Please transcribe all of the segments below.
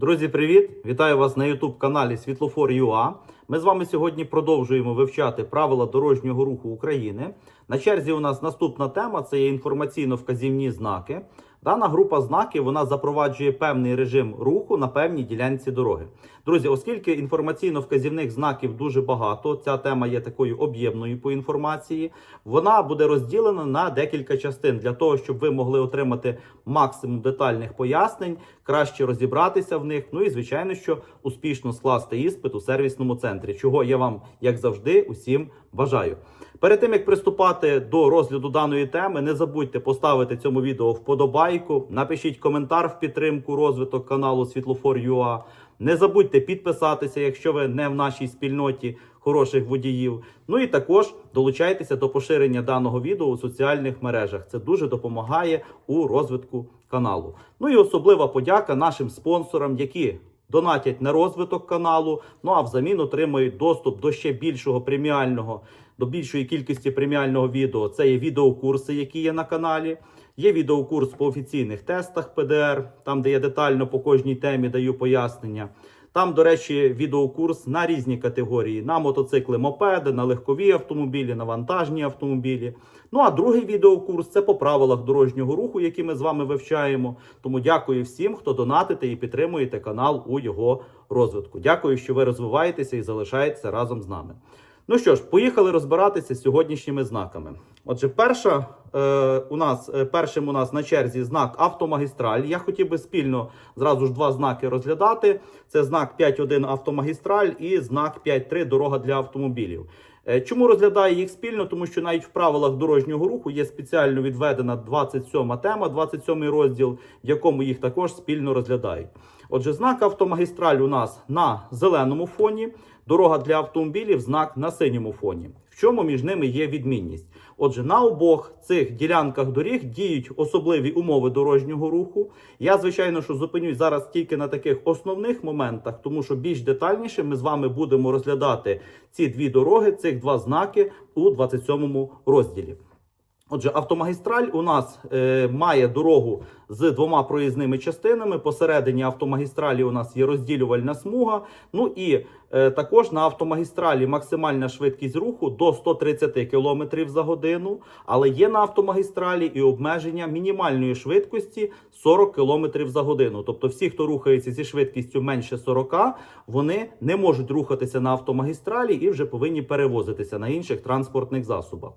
Друзі, привіт! Вітаю вас на youtube каналі Світлофор.ua. Ми з вами сьогодні продовжуємо вивчати правила дорожнього руху України. На черзі у нас наступна тема це є інформаційно-вказівні знаки. Дана група знаків вона запроваджує певний режим руху на певній ділянці дороги. Друзі, оскільки інформаційно-вказівних знаків дуже багато, ця тема є такою об'ємною по інформації. Вона буде розділена на декілька частин для того, щоб ви могли отримати максимум детальних пояснень, краще розібратися в них. Ну і звичайно, що успішно скласти іспит у сервісному центрі, чого я вам, як завжди, усім бажаю. Перед тим як приступати до розгляду даної теми, не забудьте поставити цьому відео вподобайку, напишіть коментар в підтримку розвиток каналу Світлофор.ua. Не забудьте підписатися, якщо ви не в нашій спільноті хороших водіїв. Ну і також долучайтеся до поширення даного відео у соціальних мережах. Це дуже допомагає у розвитку каналу. Ну і особлива подяка нашим спонсорам, які донатять на розвиток каналу. Ну а взамін отримують доступ до ще більшого преміального, до більшої кількості преміального відео. Це є відеокурси, які є на каналі. Є відеокурс по офіційних тестах ПДР, там де я детально по кожній темі даю пояснення. Там, до речі, відеокурс на різні категорії: на мотоцикли, мопеди, на легкові автомобілі, на вантажні автомобілі. Ну а другий відеокурс це по правилах дорожнього руху, які ми з вами вивчаємо. Тому дякую всім, хто донатите і підтримуєте канал у його розвитку. Дякую, що ви розвиваєтеся і залишаєтеся разом з нами. Ну що ж, поїхали розбиратися з сьогоднішніми знаками. Отже, перша е, у нас е, першим у нас на черзі знак автомагістраль. Я хотів би спільно зразу ж два знаки розглядати: це знак 5.1 автомагістраль і знак 5.3 дорога для автомобілів. Е, Чому розглядаю їх спільно? Тому що навіть в правилах дорожнього руху є спеціально відведена 27 тема, 27 розділ, в якому їх також спільно розглядають. Отже, знак автомагістраль у нас на зеленому фоні, дорога для автомобілів, знак на синьому фоні. В чому між ними є відмінність? Отже, на обох цих ділянках доріг діють особливі умови дорожнього руху. Я, звичайно, що зупинюсь зараз тільки на таких основних моментах, тому що більш детальніше ми з вами будемо розглядати ці дві дороги, цих два знаки у 27 розділі. Отже, автомагістраль у нас е, має дорогу з двома проїзними частинами. Посередині автомагістралі у нас є розділювальна смуга. Ну і е, також на автомагістралі максимальна швидкість руху до 130 км за годину. Але є на автомагістралі і обмеження мінімальної швидкості 40 км за годину. Тобто, всі, хто рухається зі швидкістю менше 40, вони не можуть рухатися на автомагістралі і вже повинні перевозитися на інших транспортних засобах.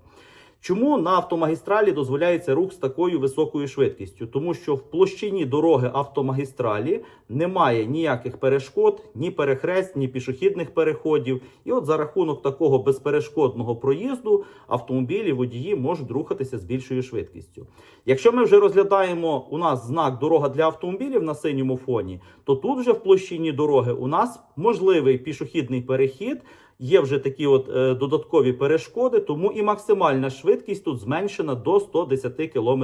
Чому на автомагістралі дозволяється рух з такою високою швидкістю? Тому що в площині дороги автомагістралі немає ніяких перешкод, ні перехрест, ні пішохідних переходів. І от за рахунок такого безперешкодного проїзду автомобілі водії можуть рухатися з більшою швидкістю. Якщо ми вже розглядаємо у нас знак дорога для автомобілів на синьому фоні, то тут вже в площині дороги у нас можливий пішохідний перехід. Є вже такі от е, додаткові перешкоди, тому і максимальна швидкість тут зменшена до 110 км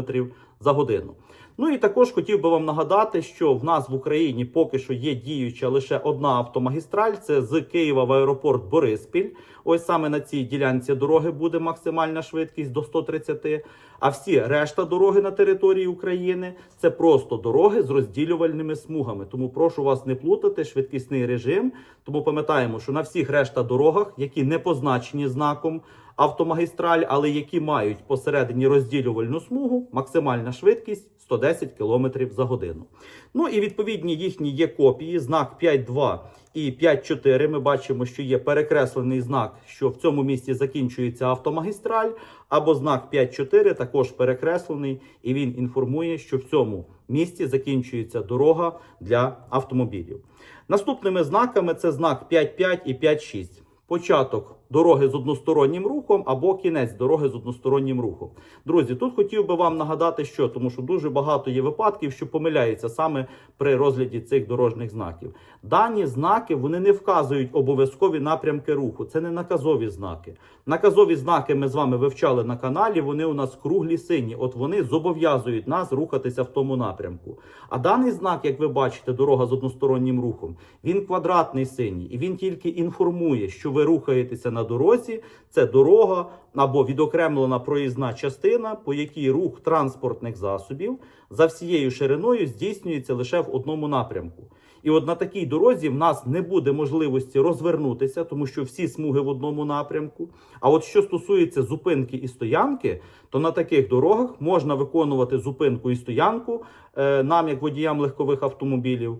за годину. Ну і також хотів би вам нагадати, що в нас в Україні поки що є діюча лише одна автомагістраль. Це з Києва в аеропорт Бориспіль. Ось саме на цій ділянці дороги буде максимальна швидкість до 130. А всі решта дороги на території України це просто дороги з розділювальними смугами. Тому прошу вас не плутати швидкісний режим. Тому пам'ятаємо, що на всіх решта дорогах, які не позначені знаком автомагістраль, але які мають посередині розділювальну смугу, максимальна швидкість 110 км за годину. Ну і відповідні їхні є копії, знак 5.2 і 5.4. Ми бачимо, що є перекреслений знак, що в цьому місці закінчується автомагістраль, або знак 5.4 також перекреслений, і він інформує, що в цьому місці закінчується дорога для автомобілів. Наступними знаками це знак 5.5 і 5.6. Початок дороги з одностороннім рухом або кінець дороги з одностороннім рухом. Друзі, тут хотів би вам нагадати, що тому що дуже багато є випадків, що помиляються саме при розгляді цих дорожніх знаків. Дані знаки вони не вказують обов'язкові напрямки руху. Це не наказові знаки. Наказові знаки ми з вами вивчали на каналі. Вони у нас круглі сині. От вони зобов'язують нас рухатися в тому напрямку. А даний знак, як ви бачите, дорога з одностороннім рухом, він квадратний синій, і він тільки інформує, що ви рухаєтеся на дорозі. Це дорога або відокремлена проїзна частина, по якій рух транспортних засобів за всією шириною здійснюється лише в одному напрямку. І от на такій дорозі в нас не буде можливості розвернутися, тому що всі смуги в одному напрямку. А от що стосується зупинки і стоянки, то на таких дорогах можна виконувати зупинку і стоянку е, нам, як водіям легкових автомобілів.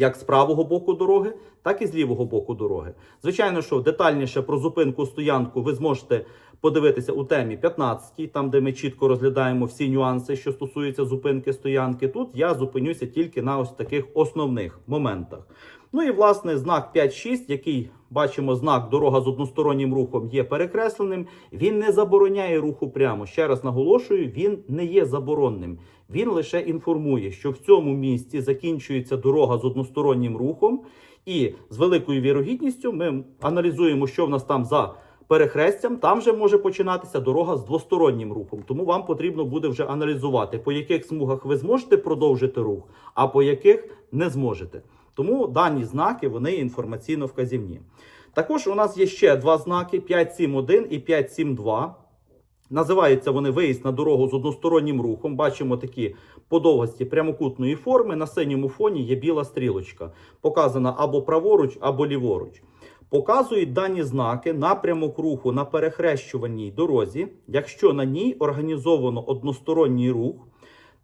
Як з правого боку дороги, так і з лівого боку дороги. Звичайно, що детальніше про зупинку стоянку ви зможете подивитися у темі 15, там де ми чітко розглядаємо всі нюанси, що стосуються зупинки стоянки. Тут я зупинюся тільки на ось таких основних моментах. Ну і власне знак 5.6, який бачимо, знак дорога з одностороннім рухом є перекресленим. Він не забороняє руху прямо. Ще раз наголошую, він не є заборонним. Він лише інформує, що в цьому місці закінчується дорога з одностороннім рухом, і з великою вірогідністю ми аналізуємо, що в нас там за перехрестям. Там вже може починатися дорога з двостороннім рухом. Тому вам потрібно буде вже аналізувати, по яких смугах ви зможете продовжити рух, а по яких не зможете. Тому дані знаки вони інформаційно вказівні. Також у нас є ще два знаки: 571 і 572. Називаються вони виїзд на дорогу з одностороннім рухом. Бачимо такі подовгості прямокутної форми. На синьому фоні є біла стрілочка, показана або праворуч, або ліворуч. Показують дані знаки напрямок руху на перехрещуваній дорозі, якщо на ній організовано односторонній рух.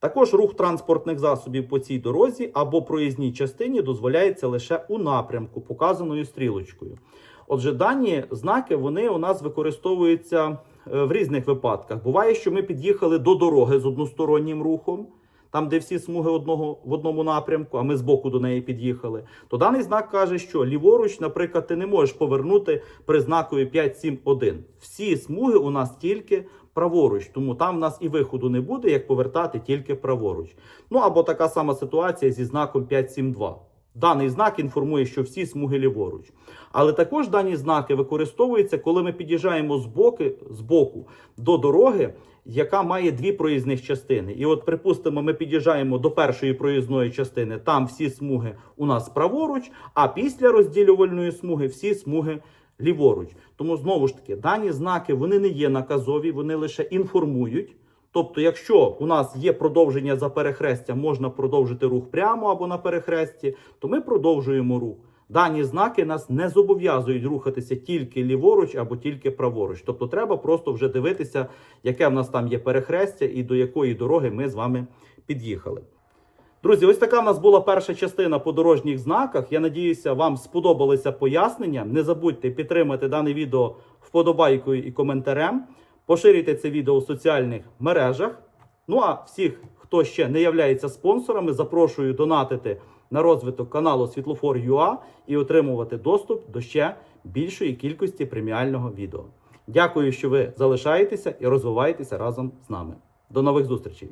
Також рух транспортних засобів по цій дорозі або проїзній частині дозволяється лише у напрямку, показаною стрілочкою. Отже, дані знаки вони у нас використовуються е, в різних випадках. Буває, що ми під'їхали до дороги з одностороннім рухом, там, де всі смуги одного в одному напрямку, а ми збоку до неї під'їхали. То даний знак каже, що ліворуч, наприклад, ти не можеш повернути при знакові 5-7-1. Всі смуги у нас тільки праворуч, тому там в нас і виходу не буде, як повертати тільки праворуч. Ну або така сама ситуація зі знаком 5-7-2. Даний знак інформує, що всі смуги ліворуч. Але також дані знаки використовуються, коли ми під'їжджаємо з боку до дороги, яка має дві проїзних частини. І от, припустимо, ми під'їжджаємо до першої проїзної частини, там всі смуги у нас праворуч, а після розділювальної смуги всі смуги ліворуч. Тому знову ж таки, дані знаки вони не є наказові, вони лише інформують. Тобто, якщо у нас є продовження за перехрестя, можна продовжити рух прямо або на перехресті, то ми продовжуємо рух. Дані знаки нас не зобов'язують рухатися тільки ліворуч або тільки праворуч. Тобто, треба просто вже дивитися, яке в нас там є перехрестя і до якої дороги ми з вами під'їхали. Друзі, ось така в нас була перша частина по дорожніх знаках. Я надіюся, вам сподобалися пояснення. Не забудьте підтримати дане відео вподобайкою і коментарем. Поширюйте це відео у соціальних мережах. Ну а всіх, хто ще не являється спонсорами, запрошую донатити на розвиток каналу Світлофор.ua і отримувати доступ до ще більшої кількості преміального відео. Дякую, що ви залишаєтеся і розвиваєтеся разом з нами. До нових зустрічей!